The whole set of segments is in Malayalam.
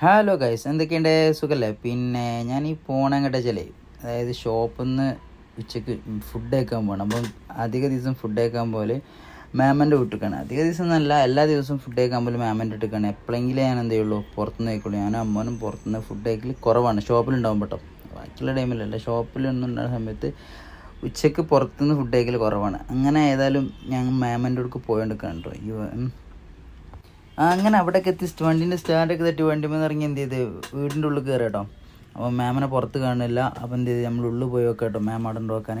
ഹലോ ഗൈസ് എന്തൊക്കെയുണ്ട്? സുഖല്ലേ? പിന്നെ ഞാൻ ഈ പോണങ്ങട്ടെ ചില അതായത് ഷോപ്പിൽ നിന്ന് ഉച്ചയ്ക്ക് ഫുഡ് കഴിക്കാൻ പോകണം അപ്പം അധിക ദിവസം ഫുഡ് കഴിക്കാൻ പോലെ മാമന്റെ വീട്ടിലേക്കാണ് അധിക ദിവസം എന്നല്ല എല്ലാ ദിവസവും ഫുഡ് കഴിക്കാൻ പോലും മാമന്റെ വീട്ടിലേക്കാണ് എപ്പോഴെങ്കിലും ഞാൻ എന്തേ ഉള്ളൂ പുറത്തുനിന്ന് കഴിക്കുള്ളൂ. ഞാനും അമ്മനും പുറത്തുനിന്ന് ഫുഡ് കഴിക്കൽ കുറവാണ്. ഷോപ്പിലുണ്ടാവും പെട്ടോ ബാക്കിയുള്ള ടൈമിലല്ല ഷോപ്പിലൊന്നും ഉണ്ടാകുന്ന സമയത്ത് ഉച്ചയ്ക്ക് പുറത്തുനിന്ന് ഫുഡ് കഴിക്കൽ കുറവാണ്. അങ്ങനെ ഏതായാലും ഞങ്ങൾ മാമന്റെ അടുക്ക് പോയോണ്ട് കേട്ടോ ഈ അങ്ങനെ അവിടെയൊക്കെ എത്തി. വണ്ടീന്റെ സ്റ്റാൻഡൊക്കെ തട്ടി മേൽ ഇറങ്ങി എന്ത് ചെയ്ത്? വീടിന്റെ ഉള്ളിൽ കയറി കേട്ടോ. അപ്പം മാമിനെ പുറത്ത് കാണില്ല. അപ്പം എന്ത് ചെയ്ത്? നമ്മൾ ഉള്ളിൽ പോയി നോക്കാം കേട്ടോ. മാം അവിടെ നോക്കാൻ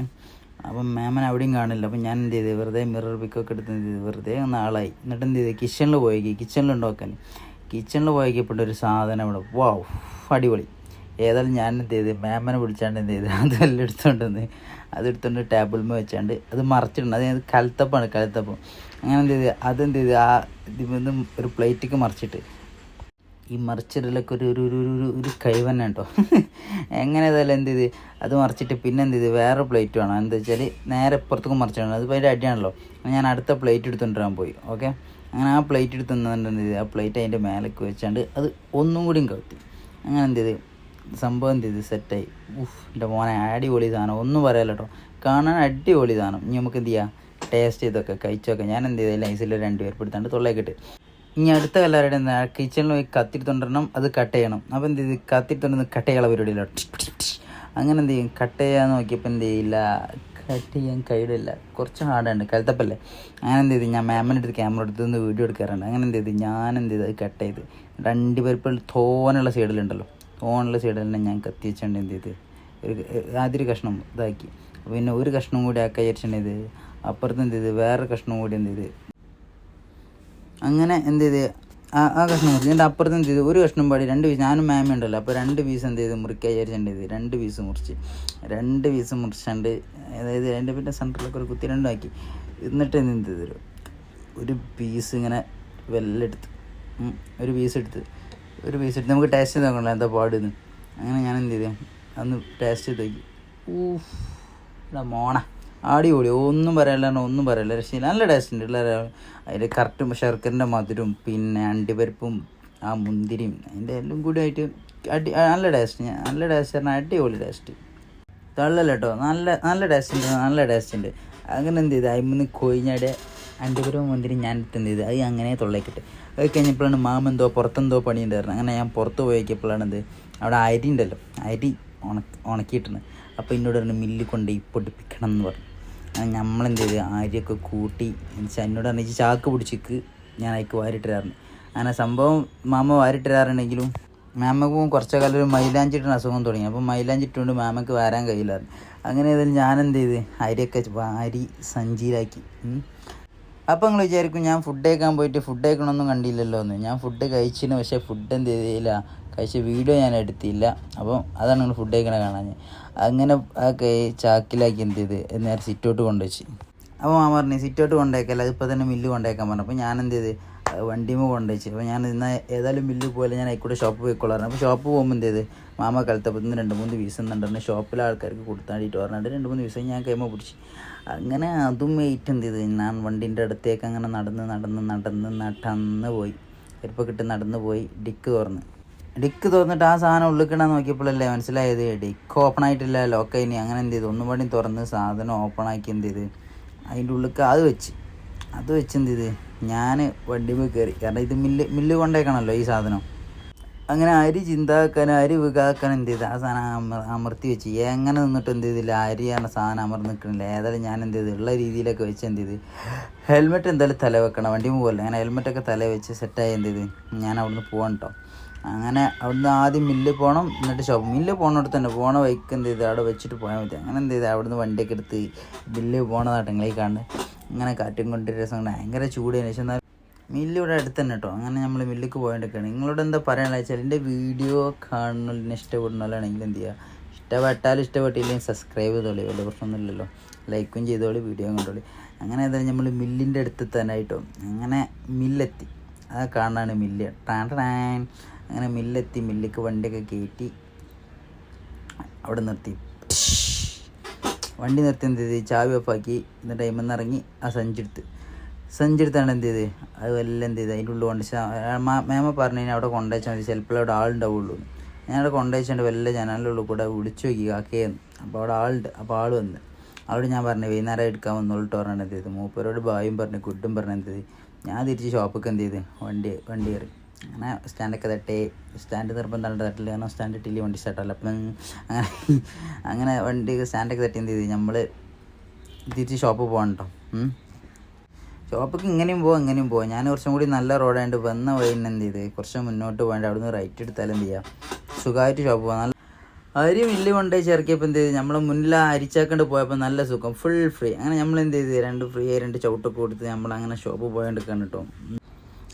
അപ്പം മാമനെ അവിടെയും കാണില്ല. അപ്പം ഞാൻ എന്ത് ചെയ്ത്? വെറുതെ മിറർ പിക്കൊക്കെ എടുത്ത് എന്ത് ചെയ്ത്? വെറുതെ ഒന്ന് ആളായി. എന്നിട്ട് എന്ത് ചെയ്ത്? കിച്ചണിൽ പോയി. കിച്ചണിൽ ഉണ്ടാക്കാൻ കിച്ചണിൽ പോയേക്കപ്പെട്ട ഒരു സാധനം ഇവിടെ. വാവ് അടിപൊളി. ഏതായാലും ഞാൻ എന്ത് ചെയ്ത്? മാമനെ വിളിച്ചാണ്ട് എന്ത് ചെയ്ത്? അതെല്ലാം എടുത്തോണ്ടെന്ന് അതെടുത്തോണ്ട് ടേബിളിൽ വെച്ചാണ്ട് അത് മറിച്ചിട്ടുണ്ട് അത് കലത്തപ്പാണ് കലത്തപ്പം. അങ്ങനെ എന്ത് ചെയ്ത്? അതെന്ത് ചെയ്ത്? ആ ഇതിൽ ഒരു പ്ലേറ്റിക്ക് മറിച്ചിട്ട്. ഈ മറിച്ചിടലൊക്കെ ഒരു ഒരു ഒരു ഒരു ഒരു കഴിവ് കേട്ടോ. എങ്ങനെ ഏതായാലും എന്ത് ചെയ്ത് അത് മറിച്ചിട്ട് പിന്നെ എന്ത് ചെയ്ത് വേറെ പ്ലേറ്റ് വേണം. എന്താ വെച്ചാൽ നേരെ ഇപ്പുറത്തേക്ക് മറിച്ചിടണം. അത് ഭയങ്കര അടിയാണല്ലോ. ഞാൻ അടുത്ത പ്ലേറ്റ് എടുത്തുകൊണ്ട് വരാൻ പോയി. ഓക്കെ? അങ്ങനെ ആ പ്ലേറ്റ് എടുത്ത് എന്ത് ചെയ്ത് ആ പ്ലേറ്റ് അതിന്റെ മേലേക്ക് വെച്ചാണ്ട് അത് ഒന്നും കൂടിയും കത്തി അങ്ങനെ എന്ത് ചെയ്ത് സംഭവം എന്ത് ചെയ്ത് സെറ്റായി. ഉഫ് എന്റെ മോനെ അടിപൊളി സാധനം. ഒന്നും പറയാലോ കേട്ടോ. കാണാൻ അടിപൊളി സാധനം. ഇനി നമുക്ക് എന്ത് ചെയ്യാം? ടേസ്റ്റ് ചെയ്തൊക്കെ കഴിച്ചൊക്കെ ഞാൻ എന്ത് ചെയ്തില്ല ലൈസിൽ രണ്ട് പേർ പിടുത്താണ്ട് തൊള്ളേക്കിട്ട് ഇനി അടുത്ത കല്ലാരുടെ കിച്ചണിൽ പോയി കത്തിരിത്തൊണ്ടിരണം അത് കട്ട് ചെയ്യണം. അപ്പോൾ എന്ത് ചെയ്ത്? കത്തിരിത്തൊണ്ടെന്ന് കട്ട് ചെയ്യാനുള്ള പരിപാടിയില്ല അങ്ങനെ എന്ത് ചെയ്യും? കട്ട് ചെയ്യാൻ നോക്കിയപ്പോൾ എന്ത് ചെയ്യില്ല? കട്ട് ചെയ്യാൻ കഴിയില്ല. കുറച്ച് ഹാർഡാണ് കലത്തപ്പല്ലേ അങ്ങനെ എന്ത് ചെയ്ത്? ഞാൻ മാമിന്റെ അടുത്ത് ക്യാമറ എടുത്ത് നിന്ന് വീഡിയോ എടുക്കാറുണ്ട്. അങ്ങനെ എന്ത് ചെയ്ത്? ഞാൻ എന്ത് ചെയ്ത്? അത് കട്ട് ചെയ്ത്. രണ്ട് പേരിപ്പോൾ തോനുള്ള സൈഡിലുണ്ടല്ലോ തോനുള്ള സൈഡിൽ തന്നെ ഞാൻ കത്തി വെച്ചുകൊണ്ട് എന്ത് ചെയ്ത്? ഒരു ആദ്യ ഒരു കഷ്ണം ഇതാക്കി. പിന്നെ ഒരു കഷ്ണം കൂടി ആക്കി വിചാരിച്ചിട്ടുണ്ട് ഇത് അപ്പുറത്ത് എന്ത് ചെയ്ത്? വേറെ കഷ്ണം കൂടി എന്ത് ചെയ്ത്? അങ്ങനെ എന്ത് ചെയ്ത്? ആ ആ കഷ്ണം മുറിച്ച് എന്റെ അപ്പുറത്ത് എന്ത് ചെയ്ത്? ഒരു കഷ്ണം പാടി രണ്ട് പീസ്. ഞാനും മാമി ഉണ്ടല്ലോ. അപ്പോൾ രണ്ട് പീസ് എന്ത് ചെയ്ത്? മുറിക്കാൻ വിചാരിച്ചിട്ടുണ്ട് ഇത് രണ്ട് പീസ് മുറിച്ച്. രണ്ട് പീസ് മുറിച്ചാണ്ട് അതായത് അതിന്റെ പിന്നെ സെന്ററിലൊക്കെ ഒരു കുത്തി രണ്ടാക്കി എന്നിട്ട് എന്ത് ചെയ്തു? ഒരു പീസ് ഇങ്ങനെ വെല്ലെടുത്ത്. ഒരു പീസ് എടുത്ത്. ഒരു പീസ് എടുത്ത്. നമുക്ക് ടേസ്റ്റ് ചെയ്ത് നോക്കണല്ലോ എന്താ പാടുന്ന് അങ്ങനെ ഞാൻ എന്ത് ചെയ്തു? അന്ന് ടേസ്റ്റ് ചെയ്ത് നോക്കി. ഊ മോണ. അടിപൊളി ഒന്നും പറയാനില്ല ഒന്നും പറയാനില്ല രക്ഷയില്ല. നല്ല ടേസ്റ്റ് ഉണ്ട് ഉള്ള അതിൽ കറക്റ്റും ശർക്കരന്റെ മധുരവും പിന്നെ അണ്ടിപ്പരിപ്പും ആ മുന്തിരിയും അതിന്റെ എല്ലാം കൂടി ആയിട്ട് അടി നല്ല ടേസ്റ്റ് നല്ല ടേസ്റ്റ് പറഞ്ഞാൽ അടിപൊളി ടേസ്റ്റ് തള്ളല്ല കേട്ടോ നല്ല നല്ല ടേസ്റ്റ് ഉണ്ട് നല്ല ടേസ്റ്റ് ഉണ്ട്. അങ്ങനെ എന്ത് ചെയ്ത്? അതിൽ കൊഴിഞ്ഞാടെ അണ്ടിപുരവും മുന്തിരി ഞാൻ എന്ത് ചെയ്ത്? അത് അങ്ങനെ തൊള്ളേക്കിട്ട്. അത് കഴിഞ്ഞപ്പോഴാണ് മാമെന്തോ പുറത്തെന്തോ പണി ഉണ്ടായിരുന്നു. അങ്ങനെ ഞാൻ പുറത്ത് പോയപ്പോഴാണ് എന്ത്? അവിടെ അരി ഉണ്ടല്ലോ. അരി ഉണക്കി ഉണക്കിയിട്ടുണ്ട് അപ്പോൾ എന്നോട് പറഞ്ഞു മില്ലിൽ കൊണ്ട് ഈ എന്ന് പറഞ്ഞു. നമ്മളെന്ത് ചെയ്ത് ആര്യൊക്കെ കൂട്ടി എന്നോട് പറഞ്ഞു ചാക്ക് പിടിച്ചിക്ക്. ഞാൻ അയക്ക് വാരിട്ടിരാറുണ്ട് അങ്ങനെ സംഭവം മാമ വാരിട്ടിരാറുണ്ടെങ്കിലും മാമക്കും കുറച്ച് കാലം ഒരു മൈലാഞ്ചിട്ടുന്ന അസുഖം തുടങ്ങി. അപ്പം മൈലാഞ്ചിട്ടുകൊണ്ട് മാമക്ക് വരാൻ കഴിയില്ലായിരുന്നു. അങ്ങനെ ഇതിൽ ഞാൻ എന്ത് ചെയ്ത് അരിയൊക്കെ വാരി സഞ്ചിയിലാക്കി. അപ്പോൾ അപ്പം നിങ്ങൾ വിചാരിക്കും ഞാൻ ഫുഡ് കഴിക്കാൻ പോയിട്ട് ഫുഡ് കഴിക്കണമൊന്നും കണ്ടില്ലല്ലോ എന്ന് ഞാൻ ഫുഡ് കഴിച്ചിരുന്നു പക്ഷേ ഫുഡ് എന്ത് ചെയ്തില്ല കഴിച്ച വീഡിയോ ഞാൻ എടുത്തില്ല. അപ്പം അതാണ് നിങ്ങൾ ഫുഡ് കഴിക്കണ കാണാൻ അങ്ങനെ ആ കൈ ചാക്കിലാക്കി എന്ത് ചെയ്ത്? നേരെ സിറ്റോട്ട് കൊണ്ടുവച്ച്. അപ്പോൾ മാമ പറഞ്ഞു സിറ്റോട്ട് കൊണ്ടേക്കല്ല അതിപ്പോൾ തന്നെ മില്ല് കൊണ്ടേക്കാൻ പറഞ്ഞു. അപ്പോൾ ഞാൻ എന്ത് ചെയ്ത്? വണ്ടിമ കൊണ്ടുവച്ച്. അപ്പോൾ ഞാൻ ഇന്ന് ഏതായാലും മില്ല് പോലെ ഞാൻ അതിക്കൂടെ ഷോപ്പ് പോയിക്കോളാം അപ്പോൾ ഷോപ്പ് പോകുമ്പോൾ എന്ത് ചെയ്ത്? മാമ കലത്തപ്പത്തിന് രണ്ട് മൂന്ന് പീസ് എന്നുണ്ടെന്ന് ഷോപ്പിലെ ആൾക്കാർക്ക് കൊടുത്താണ്ടിട്ട് പറഞ്ഞിട്ട് രണ്ട് മൂന്ന് പീസ് ഞാൻ കൈമ പിടിച്ച്. അങ്ങനെ അതും വെയിറ്റ് എന്ത് ചെയ്ത്? ഞാൻ വണ്ടീന്റെ അടുത്തേക്ക് അങ്ങനെ നടന്ന് നടന്ന് നടന്ന് നടന്ന് പോയി. ചെരുപ്പം കിട്ടി നടന്ന് പോയി. ഡിക്ക് തുറന്ന്. ഡിക്ക് തുറന്നിട്ട് ആ സാധനം ഉള്ളിക്കണ നോക്കിയപ്പോഴല്ലേ മനസ്സിലായത്? ഡിക്ക് ഓപ്പൺ ആയിട്ടില്ല ലോക്ക് ഇനി അങ്ങനെ എന്ത് ചെയ്തു? ഒന്നും പണി തുറന്ന് സാധനം ഓപ്പൺ ആക്കി എന്ത് ചെയ്ത്? അതിന്റെ ഉള്ളിക്ക് അത് വെച്ച്. അത് വെച്ച് എന്ത് ചെയ്ത്? ഞാൻ വണ്ടിമേ കയറി കാരണം ഇത് മില്ല് മില്ല് കൊണ്ടേക്കണമല്ലോ ഈ സാധനം. അങ്ങനെ അരി ചിന്താക്കാൻ അരി വികാക്കാൻ എന്ത് ചെയ്ത്? ആ സാധനം അമർ അമർത്തി വെച്ച്. എങ്ങനെ നിന്നിട്ട് എന്ത് ചെയ്തില്ല. അരിയാണ് സാധനം അമർന്ന് നിൽക്കണില്ല. ഏതായാലും ഞാൻ എന്ത് ചെയ്ത്? ഉള്ള രീതിയിലൊക്കെ വെച്ച് എന്ത് ചെയ്ത്? ഹെൽമെറ്റ് എന്തായാലും തല വെക്കണം. വണ്ടി പോകല്ലേ അങ്ങനെ ഹെൽമെറ്റൊക്കെ തല വെച്ച് സെറ്റായി എന്ത് ചെയ്ത്? ഞാൻ അവിടുന്ന് പോകണം കേട്ടോ അങ്ങനെ അവിടുന്ന് ആദ്യം മില്ല് പോകണം എന്നിട്ട് ഷോപ്പ് മില്ല് പോകണോട് തന്നെ പോണ വൈക്ക് എന്ത് ചെയ്ത്? അവിടെ വെച്ചിട്ട് പോയാൽ മതി. അങ്ങനെ എന്ത് ചെയ്ത്? അവിടുന്ന് വണ്ടിയൊക്കെ എടുത്ത് മില്ല് പോണതാട്ടോ ഇങ്ങനെ കാണുന്നത് അങ്ങനെ കാറ്റും കൊണ്ട് രസം ഭയങ്കര ചൂടായിരുന്നു പക്ഷെ മില്ല് ഇവിടെ അടുത്ത് തന്നെ കേട്ടോ അങ്ങനെ നമ്മൾ മില്ലിക്ക് പോയിട്ടൊക്കെയാണ് നിങ്ങളോട് എന്താ പറയാനുള്ള? വെച്ചാൽ എന്റെ വീഡിയോ കാണുന്നതിന് ഇഷ്ടപ്പെടുന്നവരാണെങ്കിൽ എന്ത് ചെയ്യുക ഇഷ്ടപ്പെട്ടാലും ഇഷ്ടപ്പെട്ടില്ലെങ്കിൽ സബ്സ്ക്രൈബ് ചെയ്തോളി. വലിയ പ്രശ്നമൊന്നുമില്ലല്ലോ. ലൈക്കും ചെയ്തോളി വീഡിയോ കണ്ടോളി. അങ്ങനെ ഏതായാലും നമ്മൾ മില്ലിന്റെ അടുത്ത് തന്നെ ആയിട്ടോ അങ്ങനെ മില്ലെത്തി. ആ കാണാനാണ് മില്ല്. Tan tan. അങ്ങനെ മില്ലെത്തി മില്ലിക്ക് വണ്ടിയൊക്കെ കയറ്റി അവിടെ നിർത്തി. വണ്ടി നിർത്തി എന്ത് ചെയ്ത്? ചാവി ഓഫാക്കി എന്നിട്ട് ടൈമിൽ നിന്ന് ഇറങ്ങി ആ സഞ്ചി എടുത്ത് സഞ്ചി എടുത്താണ് എന്ത് ചെയ്ത്? അത് വല്ല എന്ത് ചെയ്ത്? അതിന്റെ ഉള്ളിൽ കൊണ്ട് മേമ പറഞ്ഞു കഴിഞ്ഞാൽ അവിടെ കൊണ്ടുവച്ചാൽ മതി ചിലപ്പോൾ അവിടെ ആളുണ്ടാവുള്ളൂ. ഞാൻ അവിടെ കൊണ്ടുവച്ചുകൊണ്ട് വല്ല ജനാലിന്റെ ഉള്ളിൽ കൂടെ വിളിച്ചു നോക്കി കാക്കയെന്ന് അപ്പോൾ അവിടെ ആളുണ്ട് അപ്പോൾ ആൾ വന്ന്. അവിടെ ഞാൻ പറഞ്ഞു വൈകുന്നേരം എടുക്കാൻ വന്നോളിട്ട് പറഞ്ഞത് എന്ത് ചെയ്ത്. മൂപ്പരോട് ബായും പറഞ്ഞു കുട്ടും പറഞ്ഞു എന്ത് ചെയ്ത്. ഞാൻ തിരിച്ച് ഷോപ്പൊക്കെ എന്ത് ചെയ്ത്? വണ്ടി വണ്ടി കയറി. അങ്ങനെ സ്റ്റാൻഡൊക്കെ തട്ടേ. സ്റ്റാൻഡ് നിർബന്ധമായിട്ട് തട്ടില്ല കാരണം സ്റ്റാൻഡ് ഇട്ടില്ല വണ്ടി സ്റ്റാർട്ടല്ല അപ്പം അങ്ങനെ അങ്ങനെ വണ്ടി സ്റ്റാൻഡൊക്കെ തട്ടി എന്ത് ചെയ്ത്? നമ്മൾ തിരിച്ച് ഷോപ്പ് പോകണം കേട്ടോ ഷോപ്പിക്ക് ഇങ്ങനെയും പോവാം ഇങ്ങനെയും പോവാം. ഞാൻ കുറച്ചും കൂടി നല്ല റോഡായിട്ട് വന്ന വഴി തന്നെ എന്ത് ചെയ്ത്? കുറച്ച് മുന്നോട്ട് പോകേണ്ട അവിടെ നിന്ന് റൈറ്റ് എടുത്താലും എന്ത് ചെയ്യാം? സുഖമായിട്ട് ഷോപ്പ് പോകാം നല്ല അരി മില്ല് കൊണ്ടുപോയി ചേർക്കിയപ്പോൾ എന്ത് ചെയ്ത്? നമ്മളെ മുന്നിൽ അരിച്ചാക്കണ്ട് പോയപ്പോൾ നല്ല സുഖം. ഫുൾ ഫ്രീ അങ്ങനെ നമ്മൾ എന്ത് ചെയ്ത്? രണ്ട് ഫ്രീ ആയി രണ്ട് ചവിട്ടൊക്കെ കൊടുത്ത് നമ്മൾ അങ്ങനെ ഷോപ്പ് പോയാണ്ട് കേട്ടോ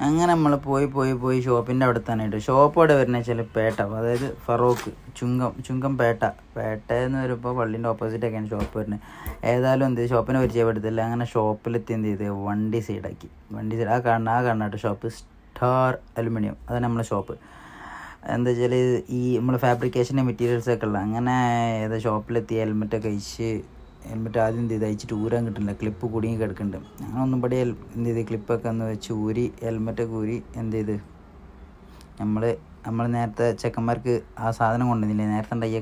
അങ്ങനെ നമ്മൾ പോയി പോയി പോയി ഷോപ്പിന്റെ അവിടെ തന്നെ ഇട്ടു. ഷോപ്പ് അവിടെ വരുന്ന വെച്ചാൽ പേട്ട അതായത് ഫറോക്ക് ചുങ്കം ചുങ്കം പേട്ട. പേട്ട എന്ന് വരുമ്പോൾ പള്ളീന്റെ ഓപ്പോസിറ്റൊക്കെയാണ് ഷോപ്പ് വരുന്നത് ഏതായാലും എന്ത് ഷോപ്പിനെ പരിചയപ്പെടുത്തില്ല അങ്ങനെ ഷോപ്പിലെത്തി എന്ത് ചെയ്ത്? വണ്ടി സൈഡാക്കി വണ്ടി സൈഡ് ആ കാണുന്ന ആ കാണുന്ന ഷോപ്പ്. Star aluminium. അതാണ് നമ്മളെ ഷോപ്പ്. എന്താ വെച്ചാൽ ഈ നമ്മൾ ഫാബ്രിക്കേഷന്റെ മെറ്റീരിയൽസൊക്കെ ഉള്ള അങ്ങനെ ഏതാ ഷോപ്പിലെത്തി ഹെൽമെറ്റൊക്കെ അയച്ച് ഹെൽമെറ്റ് ആദ്യം എന്ത് ചെയ്ത് അയച്ചിട്ട് ഊരാൻ കിട്ടുന്നില്ല. ക്ലിപ്പ് കുടുങ്ങി കിടക്കുന്നുണ്ട്. അങ്ങനെ ഒന്നും പടി എന്ത് ചെയ്ത് ക്ലിപ്പൊക്കെ ഒന്ന് വെച്ച് ഊരി ഹെൽമെറ്റൊക്കെ ഊരി എന്ത് ചെയ്ത് നമ്മൾ നമ്മൾ നേരത്തെ ചെക്കന്മാർക്ക് ആ സാധനം കൊണ്ടുവന്നില്ലേ? നേരത്തെ ഉണ്ടാക്കിയ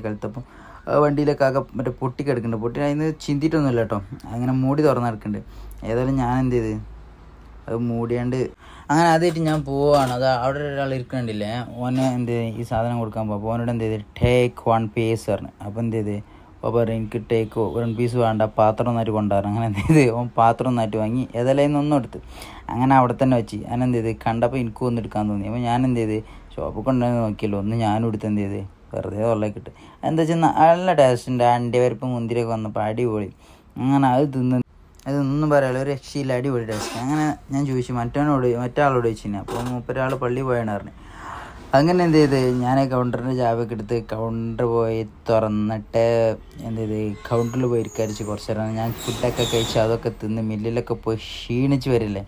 ആ വണ്ടിയിലൊക്കെ ആകെ മറ്റേ പൊട്ടി കിടക്കുന്നുണ്ട്. പൊട്ടി അതിന് ചിന്തിയിട്ടൊന്നുമില്ല കേട്ടോ. അങ്ങനെ മൂടി തുറന്ന് കിടക്കുന്നുണ്ട് ഏതായാലും ഞാൻ എന്ത് ചെയ്ത് അത് മൂടിയാണ്ട് അങ്ങനെ ആദ്യമായിട്ട് ഞാൻ പോവാണ്. അത് അവിടെ ഒരാൾ ഇരിക്കണ്ടില്ലേ ഓനെ എന്ത് ഈ സാധനം കൊടുക്കാൻ പോകും അപ്പോൾ ഓനോട് എന്ത് ചെയ്ത് ടേക്ക് വൺ പേസ് പറഞ്ഞു. അപ്പോൾ എന്ത് ചെയ്ത് അപ്പോൾ പറയും എനിക്ക് ടേക്ക് വൺ പീസ് വേണ്ട പാത്രം ഒന്നായിട്ട് കൊണ്ടുവരണം. അങ്ങനെ എന്ത് ചെയ്ത് ഓൻ പാത്രം ഒന്നായിട്ട് വാങ്ങി ഏതായാലും ഒന്നും എടുത്ത്. അങ്ങനെ അവിടെ തന്നെ വെച്ച്. ഞാൻ എന്ത് ചെയ്ത് കണ്ടപ്പോൾ എനിക്കും ഒന്ന് എടുക്കാൻ തോന്നി. അപ്പോൾ ഞാൻ എന്ത് ചെയ്ത് ഷോപ്പ് കൊണ്ടുവന്ന് നോക്കിയല്ലോ ഒന്ന് ഞാനും എടുത്ത് എന്ത് ചെയ്ത് വെറുതെ തൊള്ളേക്കിട്ട് എന്താ വെച്ചാൽ നല്ല ടേസ്റ്റുണ്ട് അണ്ടിവരപ്പ് മുന്തിരിയൊക്കെ വന്നപ്പോൾ അടിപൊളി. അങ്ങനെ അത് തിന്ന് അതൊന്നും പറയാനുള്ള ഒരു രക്ഷയില്ല അടിപൊളി ടേസ്റ്റ് അങ്ങനെ ഞാൻ ചോദിച്ചു മറ്റവനോട് മറ്റാളോട് ചോദിച്ചു അപ്പോൾ മൂപ്പരാൾ പള്ളി പോയാണ് പറഞ്ഞു. അങ്ങനെ എന്ത് ചെയ്ത് ഞാൻ കൗണ്ടറിന്റെ ജാബൊക്കെ എടുത്ത് കൗണ്ടർ പോയി തുറന്നിട്ട് എന്ത് ചെയ്ത് കൗണ്ടറിൽ പോയി ഇരിക്കരിച്ച് കുറച്ച് നേരം. ഞാൻ ഫുഡൊക്കെ കഴിച്ച് അതൊക്കെ തിന്ന് മില്ലിലൊക്കെ പോയി ക്ഷീണിച്ച് വരില്ലേ.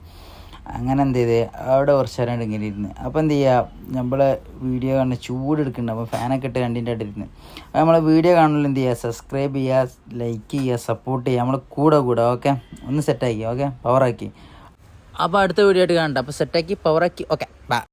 അങ്ങനെ എന്ത് ചെയ്ത് അവിടെ കുറച്ച് നേരം ഇങ്ങനെ ഇരുന്ന്. അപ്പോൾ എന്ത് ചെയ്യുക നമ്മളെ വീഡിയോ കാണുന്ന ചൂടെടുക്കുന്നുണ്ട് അപ്പോൾ ഫാനൊക്കെ ഇട്ട് കണ്ടിന്റെ ഇരുന്ന്. അപ്പോൾ നമ്മളെ വീഡിയോ കാണുമ്പോൾ എന്ത് ചെയ്യുക സബ്സ്ക്രൈബ് ചെയ്യുക ലൈക്ക് ചെയ്യുക സപ്പോർട്ട് ചെയ്യുക നമ്മൾ കൂടെ കൂടെ ഓക്കെ ഒന്ന് സെറ്റാക്കി ഓക്കെ പവറാക്കി അപ്പോൾ അടുത്ത വീഡിയോ ആയിട്ട് കാണണ്ട അപ്പോൾ സെറ്റാക്കി പവറാക്കി ഓക്കെ ബൈ